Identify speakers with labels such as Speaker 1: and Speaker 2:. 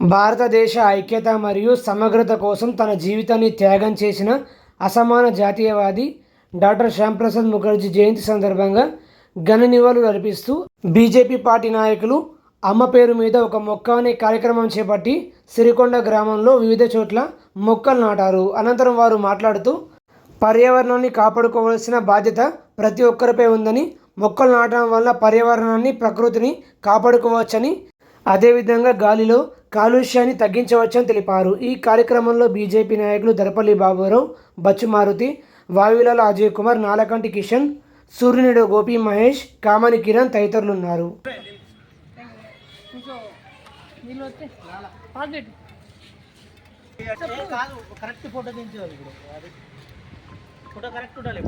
Speaker 1: భారతదేశ ఐక్యత మరియు సమగ్రత కోసం తన జీవితాన్ని త్యాగం చేసిన అసమాన జాతీయవాది డాక్టర్ శ్యాంప్రసాద్ ముఖర్జీ జయంతి సందర్భంగా ఘన నివాళులు అర్పిస్తూ బీజేపీ పార్టీ నాయకులు అమ్మ పేరు మీద ఒక మొక్క అనే కార్యక్రమం చేపట్టి సిరికొండ గ్రామంలో వివిధ చోట్ల మొక్కలు నాటారు. అనంతరం వారు మాట్లాడుతూ పర్యావరణాన్ని కాపాడుకోవాల్సిన బాధ్యత ప్రతి ఒక్కరిపై ఉందని మొక్కలు నాటడం వల్ల పర్యావరణాన్ని ప్రకృతిని కాపాడుకోవచ్చని అదేవిధంగా గాలిలో కాలుష్యాన్ని తగ్గించవచ్చని తెలిపారు. ఈ కార్యక్రమంలో బీజేపీ నాయకులు దరపల్లి బాబురావు బచ్చు మారుతి వాయులాల అజయ్ కుమార్ నాలకంటి కిషన్ సూర్యునిడు గోపి మహేష్ కామని కిరణ్ తదితరులు ఉన్నారు
Speaker 2: ఫోటో ఫోటో కరెక్ట్ ఉండాలి